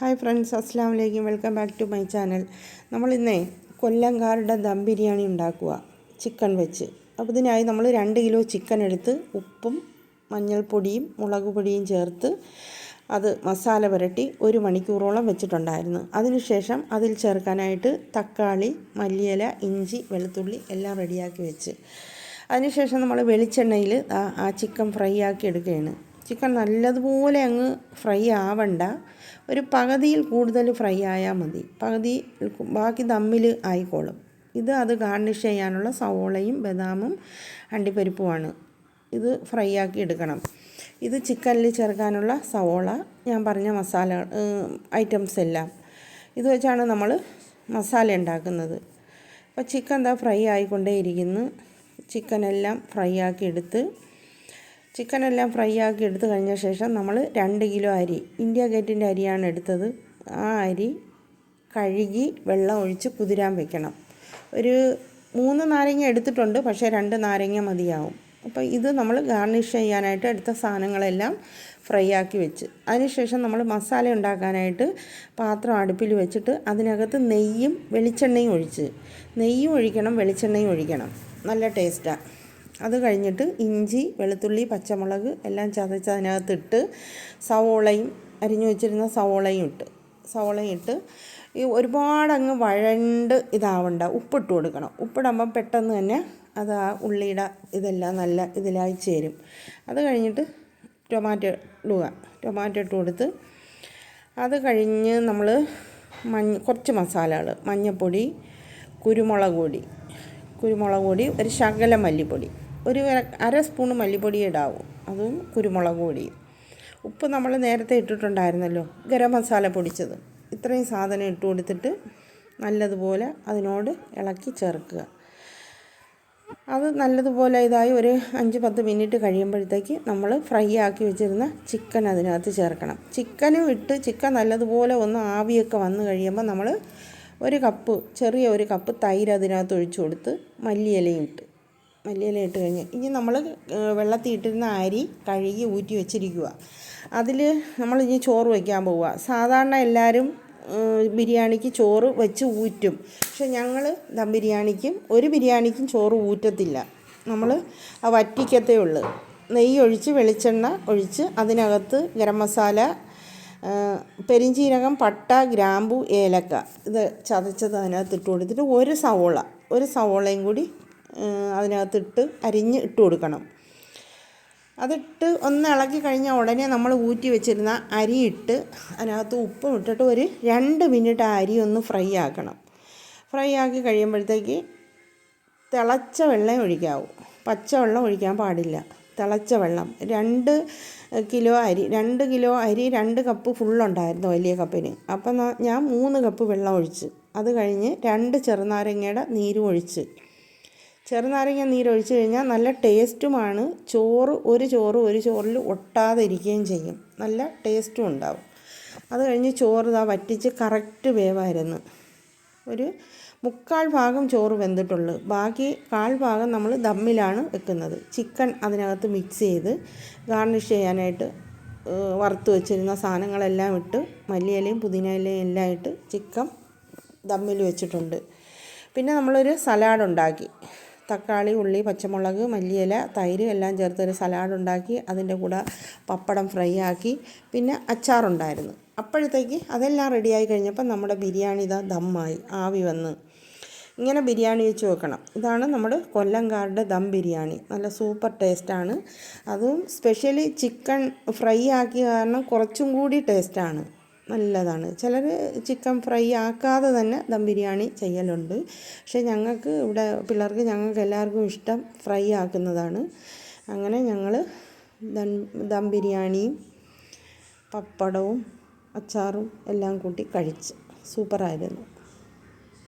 Hi friends അസ്സാം വലൈക്കും welcome back to my channel. നമ്മൾ ഇന്നേ കൊല്ലംകാരുടെ ദം ബിരിയാണി ഉണ്ടാക്കുക ചിക്കൻ വെച്ച്. അപ്പോൾ ഇതിനായി നമ്മൾ രണ്ട് കിലോ ചിക്കൻ എടുത്ത് ഉപ്പും മഞ്ഞൾപ്പൊടിയും മുളക് പൊടിയും ചേർത്ത് അത് മസാല പുരട്ടി ഒരു മണിക്കൂറോളം വെച്ചിട്ടുണ്ടായിരുന്നു. അതിനുശേഷം അതിൽ ചേർക്കാനായിട്ട് തക്കാളി മല്ലിയില ഇഞ്ചി വെളുത്തുള്ളി എല്ലാം റെഡിയാക്കി വെച്ച്. അതിനുശേഷം നമ്മൾ വെളിച്ചെണ്ണയിൽ ആ ചിക്കൻ ഫ്രൈ ആക്കി എടുക്കുകയാണ്. ചിക്കൻ നല്ലതുപോലെ അങ്ങ് ഫ്രൈ ആവണ്ട. ഒരു പകുതിയിൽ കൂടുതൽ ഫ്രൈ ആയാൽ മതി. പകുതി ബാക്കി ദമ്മിൽ ആയിക്കോളും. ഇത് അത് ഗാർണിഷ് ചെയ്യാനുള്ള സവോളയും ബദാമും അണ്ടിപ്പരിപ്പുമാണ്. ഇത് ഫ്രൈ ആക്കി എടുക്കണം. ഇത് ചിക്കനിൽ ചേർക്കാനുള്ള സവോള ഞാൻ പറഞ്ഞ മസാല ഐറ്റംസ് എല്ലാം. ഇത് വെച്ചാണ് നമ്മൾ മസാല ഉണ്ടാക്കുന്നത്. അപ്പോൾ ചിക്കൻ എന്താ ഫ്രൈ ആയിക്കൊണ്ടേയിരിക്കുന്നു. ചിക്കനെല്ലാം ഫ്രൈ ആക്കി എടുത്ത് ചിക്കൻ എല്ലാം ഫ്രൈ ആക്കി എടുത്തു കഴിഞ്ഞ ശേഷം നമ്മൾ രണ്ട് കിലോ അരി ഇന്ത്യ ഗേറ്റിന്റെ അരിയാണ് എടുത്തത്. ആ അരി കഴുകി വെള്ളം ഒഴിച്ച് കുതിരാൻ വെക്കണം. ഒരു മൂന്ന് നാരങ്ങ എടുത്തിട്ടുണ്ട് പക്ഷേ രണ്ട് നാരങ്ങ മതിയാവും. അപ്പോൾ ഇത് നമ്മൾ ഗാർണിഷ് ചെയ്യാനായിട്ട് എടുത്ത സാധനങ്ങളെല്ലാം ഫ്രൈ ആക്കി വെച്ച്. അതിനുശേഷം നമ്മൾ മസാല ഉണ്ടാക്കാനായിട്ട് പാത്രം അടുപ്പിൽ വെച്ചിട്ട് അതിനകത്ത് നെയ്യും വെളിച്ചെണ്ണയും ഒഴിച്ച്. നെയ്യും ഒഴിക്കണം വെളിച്ചെണ്ണയും ഒഴിക്കണം. നല്ല ടേസ്റ്റാണ് അത് കഴിഞ്ഞിട്ട് ഇഞ്ചി വെളുത്തുള്ളി പച്ചമുളക് എല്ലാം ചതച്ച് അതിനകത്തിട്ട് സവോളയും അരിഞ്ഞു വെച്ചിരുന്ന സവോളയും ഇട്ട് സവോളയും ഇട്ട് ഈ ഒരുപാട് അങ്ങ് വഴണ്ട് ഇതാവണ്ട ഉപ്പിട്ട് കൊടുക്കണം. ഉപ്പിടുമ്പം പെട്ടെന്ന് തന്നെ അത് ആ ഉള്ളിയുടെ ഇതെല്ലാം നല്ല ഇതിലായി ചേരും. അത് കഴിഞ്ഞിട്ട് ടൊമാറ്റോ ഇടുക. ടൊമാറ്റോ ഇട്ട് കൊടുത്ത് അത് കഴിഞ്ഞ് നമ്മൾ മഞ്ഞ കുറച്ച് മസാലകൾ മഞ്ഞൾപ്പൊടി കുരുമുളക് പൊടി കുരുമുളക് പൊടി ഒരു ശകലം മല്ലിപ്പൊടി. ഒരു അര സ്പൂൺ മല്ലിപ്പൊടി ഇടാവും. അതും കുരുമുളക് പൊടിയും ഉപ്പ് നമ്മൾ നേരത്തെ ഇട്ടിട്ടുണ്ടായിരുന്നല്ലോ ഗരം മസാല പൊടിച്ചത്. ഇത്രയും സാധനം ഇട്ട് കൊടുത്തിട്ട് നല്ലതുപോലെ അതിനോട് ഇളക്കി ചേർക്കുക. അത് നല്ലതുപോലെ ഇതായി ഒരു അഞ്ച് പത്ത് മിനിറ്റ് കഴിയുമ്പോഴത്തേക്ക് നമ്മൾ ഫ്രൈ ആക്കി വെച്ചിരുന്ന ചിക്കൻ അതിനകത്ത് ചേർക്കണം. ചിക്കനും ഇട്ട് ചിക്കൻ നല്ലതുപോലെ ഒന്ന് ആവിയൊക്കെ വന്നു കഴിയുമ്പോൾ നമ്മൾ ഒരു കപ്പ് ചെറിയ ഒരു കപ്പ് തൈര് അതിനകത്ത് ഒഴിച്ചു കൊടുത്ത് മല്ലിയിലയും ഇട്ട്. മല്ലിയില ഇട്ട് കഴിഞ്ഞ്. ഇനി നമ്മൾ വെള്ളത്തിൽ ഇട്ടിരുന്ന അരി കഴുകി ഊറ്റി വെച്ചിരിക്കുക. അതിൽ നമ്മൾ ഇനി ചോറ് വയ്ക്കാൻ പോവുക. സാധാരണ എല്ലാവരും ബിരിയാണിക്ക് ചോറ് വെച്ച് ഊറ്റും. പക്ഷെ ഞങ്ങൾ ദം ബിരിയാണിക്കും ഒരു ബിരിയാണിക്കും ചോറ് ഊറ്റത്തില്ല. നമ്മൾ വറ്റിക്കത്തേ ഉള്ളൂ. നെയ്യ് ഒഴിച്ച് വെളിച്ചെണ്ണ ഒഴിച്ച് അതിനകത്ത് ഗരം മസാല പെരിഞ്ചീരകം പട്ട ഗ്രാമ്പു ഏലക്ക ഇത് ചതച്ചത് അതിനകത്ത് ഇട്ട് കൊടുത്തിട്ട് ഒരു സവോള ഒരു സവോളയും കൂടി അതിനകത്തിട്ട് അരിഞ്ഞ് ഇട്ട് കൊടുക്കണം. അതിട്ട് ഒന്ന് ഇളക്കി കഴിഞ്ഞാൽ ഉടനെ നമ്മൾ ഊറ്റി വെച്ചിരുന്ന അരി ഇട്ട് അതിനകത്ത് ഉപ്പും ഇട്ടിട്ട് ഒരു രണ്ട് മിനിറ്റ് ആ അരി ഒന്ന് ഫ്രൈ ആക്കണം. ഫ്രൈ ആക്കി കഴിയുമ്പോഴത്തേക്ക് തിളച്ച വെള്ളം ഒഴിക്കാവൂ. പച്ചവെള്ളം ഒഴിക്കാൻ പാടില്ല. തിളച്ച വെള്ളം. രണ്ട് കിലോ അരി രണ്ട് കിലോ അരി രണ്ട് കപ്പ് ഫുള്ളുണ്ടായിരുന്നു വലിയ കപ്പിന്. അപ്പം ഞാൻ മൂന്ന് കപ്പ് വെള്ളം ഒഴിച്ച്. അത് കഴിഞ്ഞ് രണ്ട് ചെറുനാരങ്ങയുടെ നീരും ഒഴിച്ച്. ചെറുനാരങ്ങ നീരൊഴിച്ച് കഴിഞ്ഞാൽ നല്ല ടേസ്റ്റുമാണ്. ചോറ് ഒരു ചോറ് ഒരു ചോറിൽ ഒട്ടാതെ ഇരിക്കുകയും ചെയ്യും. നല്ല ടേസ്റ്റും ഉണ്ടാവും. അത് കഴിഞ്ഞ് ചോറ് ഇതാ വറ്റിച്ച് കറക്റ്റ് വേവായിരുന്നു. ഒരു മുക്കാൽ ഭാഗം ചോറ് വെന്തിട്ടുള്ളൂ. ബാക്കി കാൽ ഭാഗം നമ്മൾ ദമ്മിലാണ് വെക്കുന്നത്. ചിക്കൻ അതിനകത്ത് മിക്സ് ചെയ്ത് ഗാർണിഷ് ചെയ്യാനായിട്ട് വറുത്ത് വെച്ചിരുന്ന സാധനങ്ങളെല്ലാം ഇട്ട് മല്ലിയിലയും പുതിന ഇലയും എല്ലാം ഇട്ട് ചിക്കൻ ദമ്മിൽ വെച്ചിട്ടുണ്ട്. പിന്നെ നമ്മളൊരു സലാഡ് ഉണ്ടാക്കി. തക്കാളി ഉള്ളി പച്ചമുളക് മല്ലിയില തൈര് എല്ലാം ചേർത്ത് ഒരു സലാഡ് ഉണ്ടാക്കി അതിന്റെ കൂടെ പപ്പടം ഫ്രൈ ആക്കി പിന്നെ അച്ചാറുണ്ടായിരുന്നു. അപ്പോഴത്തേക്ക് അതെല്ലാം റെഡിയായി കഴിഞ്ഞപ്പോൾ നമ്മുടെ ബിരിയാണി ഇതാ ദമ്മായി ആവി വന്ന്. ഇങ്ങനെ ബിരിയാണി വെച്ച് വെക്കണം. ഇതാണ് നമ്മുടെ കൊല്ലംകാരുടെ ദം ബിരിയാണി. നല്ല സൂപ്പർ ടേസ്റ്റാണ് അതും സ്പെഷ്യലി ചിക്കൻ ഫ്രൈ ആക്കിയ കാരണം കുറച്ചും കൂടി ടേസ്റ്റാണ് നല്ലതാണ്. ചിലർ ചിക്കൻ ഫ്രൈ ആക്കാതെ തന്നെ ദം ബിരിയാണി ചെയ്യലുണ്ട്. പക്ഷേ ഞങ്ങൾക്ക് ഇവിടെ പിള്ളേർക്ക് ഞങ്ങൾക്ക് എല്ലാവർക്കും ഇഷ്ടം ഫ്രൈ ആക്കുന്നതാണ്. അങ്ങനെ ഞങ്ങൾ ദം ദം ബിരിയാണിയും പപ്പടവും അച്ചാറും എല്ലാം കൂട്ടി കഴിച്ച്. സൂപ്പറായിരുന്നു.